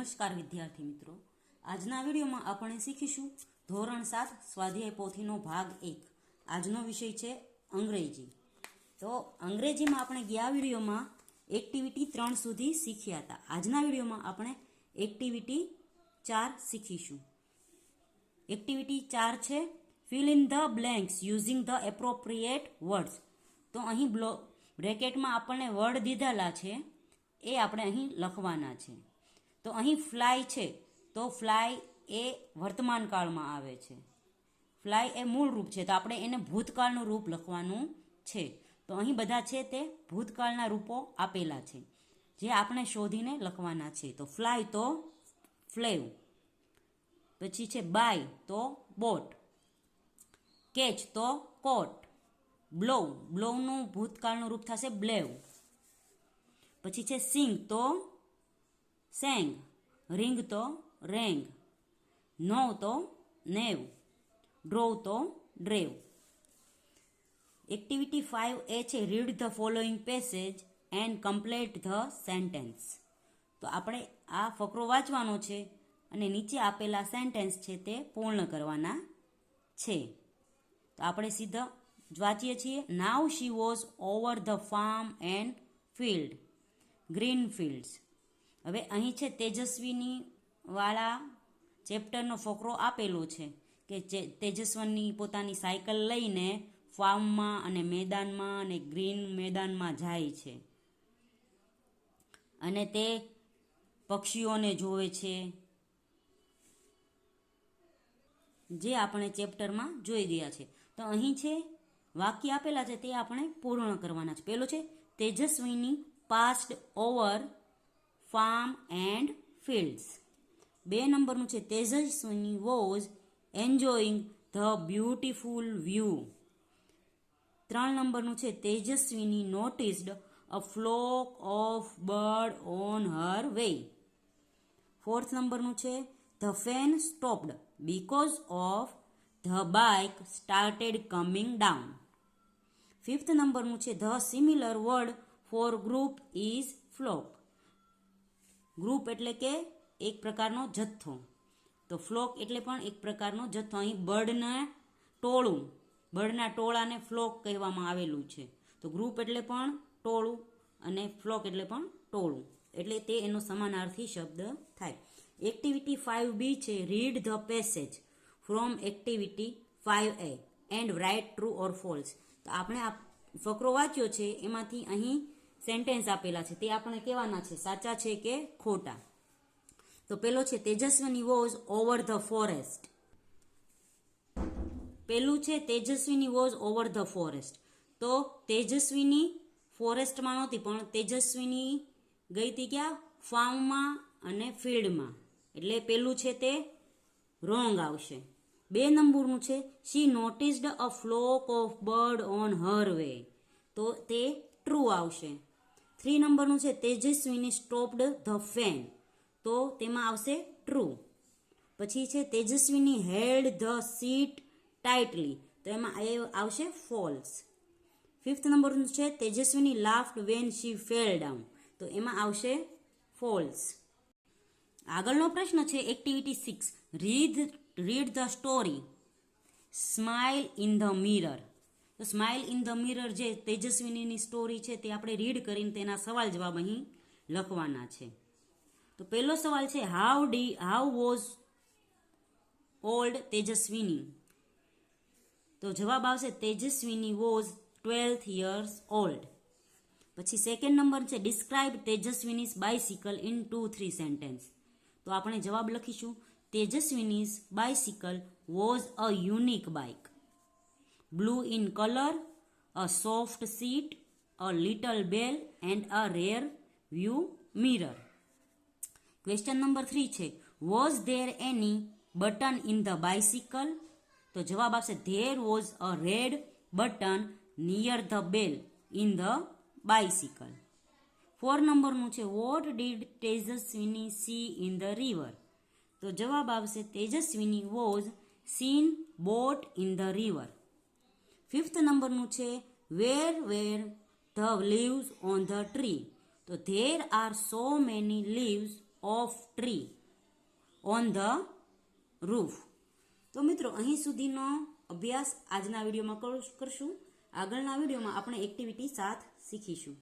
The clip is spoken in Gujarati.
નમસ્કાર વિદ્યાર્થી મિત્રો. આજના વિડીયોમાં આપણે શીખીશું ધોરણ સાત સ્વાધ્યાય પોથીનો ભાગ એક. આજનો વિષય છે અંગ્રેજી. તો અંગ્રેજીમાં આપણે ગયા વિડીયોમાં એક્ટિવિટી ત્રણ સુધી શીખ્યા હતા. આજના વિડીયોમાં આપણે એક્ટિવિટી ચાર શીખીશું. એક્ટિવિટી ચાર છે fill in the blanks using the appropriate words તો અહીં બ્લો બ્રેકેટમાં આપણને વર્ડ દીધેલા છે. એ આપણે અહીં લખવાના છે. તો અહીં ફ્લાય છે. તો ફ્લાય એ વર્તમાન કાળમાં આવે છે. ફ્લાય એ મૂળ રૂપ છે. તો આપણે એને ભૂતકાળનું રૂપ લખવાનું છે. તો અહીં બધા છે તે ભૂતકાળના રૂપો આપેલા છે. જે આપણે શોધીને લખવાના છે. તો ફ્લાય તો ફ્લેવ પછી છે બાય તો બોટ કેચ તો કોટ બ્લોવ બ્લોવનું ભૂતકાળનું રૂપ થશે બ્લેવ પછી છે સિંગ તો સેંગ. રિંગ તો રેંગ. નો તો નેવ. ડ્રોવ તો ડ્રેવ. એક્ટિવિટી ફાઇવ એ છે read the following passage and complete the sentence તો આપણે આ ફકરો વાંચવાનો છે અને નીચે આપેલા સેન્ટેન્સ છે તે પૂર્ણ કરવાના છે. તો આપણે સીધા વાંચીએ છીએ. Now she was over the farm and field green fields હવે અહીં છે તેજસ્વીની વાળા ચેપ્ટરનો ફોકરો આપેલો છે કે જે તેજસ્વની પોતાની સાયકલ લઈને ફાર્મમાં અને મેદાનમાં અને ગ્રીન મેદાનમાં જાય છે. અને તે પક્ષીઓને જોવે છે. જે આપણે ચેપ્ટરમાં જોઈ ગયા છે. તો અહીં છે વાક્ય આપેલા છે તે આપણે પૂર્ણ કરવાના છે. પેલું છે Tejaswini passed over farm and fields બે નંબરનું છે Tejaswini was enjoying the beautiful view. ત્રણ નંબરનું છે Tejaswini noticed a flock of bird on her way. Fourth નંબરનું છે the fan stopped because of the bike started coming down. Fifth નંબરનું છે the similar word for group is flock. Group એટલે કે એક પ્રકારનો જથ્થો. તો ફ્લોક એટલે પણ એક પ્રકારનો જથ્થો. અહીં બર્ડના ટોળું. બર્ડના ટોળાને ફ્લોક કહેવામાં આવેલું છે. તો ગ્રુપ એટલે પણ ટોળું અને ફ્લોક એટલે પણ ટોળું. એટલે તે એનો સમાનાર્થી શબ્દ થાય. એક્ટિવિટી ફાઇવ બી છે, read the passage. From activity five A. And write true or false. તો આપણે આ ફકરો વાંચ્યો છે, એમાંથી અહીં સેન્ટેન્સ આપેલા છે. તે આપણે કહેવાના છે. સાચા છે કે ખોટા? તો પેલો છે, Tejaswini was over the forest. પેલું છે, Tejaswini was over the forest. તો તેજસ્વીની ફોરેસ્ટમાં નહોતી, પણ તેજસ્વીની ગઈ હતી ક્યાં? ફાર્મમાં અને ફિલ્ડમાં. એટલે પેલું છે તે રોંગ આવશે. બે નંબરનું છે she noticed a flock of bird on her way તો તે ટ્રુ આવશે. થ્રી નંબરનું છે, તેજસ્વીની સ્ટોપ્ડ ધ ફેન તો તેમાં આવશે ટ્રુ પછી છે, Tejaswini held the seat tightly તો એમાં એ આવશે ફોલ્સ ફિફ્થ નંબરનું છે, Tejaswini laughed when she fell down તો એમાં આવશે ફોલ્સ આગળનો પ્રશ્ન છે activity six read read the story smile in the mirror તો સ્માઇલ ઇન ધ મિરર જે તેજસ્વીનીની સ્ટોરી છે તે આપણે રીડ કરીને તેના સવાલ જવાબ અહીં લખવાના છે. તો પહેલો સવાલ છે how d how was old Tejaswini? તો જવાબ આવશે, Tejaswini was twelfth years old પછી સેકન્ડ નંબર છે describe Tejaswini's bicycle in two three sentence તો આપણે જવાબ લખીશું Tejaswini's bicycle was a unique bike blue in colour a soft seat a little bell and a rear view mirror question number three છે was there any button in the bicycle તો જવાબ આવશે there was a red button near the bell in the bicycle four નંબરનું છે what did Tejaswini see in the river તો જવાબ આવશે Tejaswini was seen boat in the river fifth નંબરનું છે, where where the leaves on the tree. તો there are so many leaves of tree on the roof. તો મિત્રો, અહીં સુધીનો અભ્યાસ આજના વિડીયોમાં કર- કરશું. આગળના વિડીયોમાં આપણે એક્ટિવિટી સાત શીખીશું.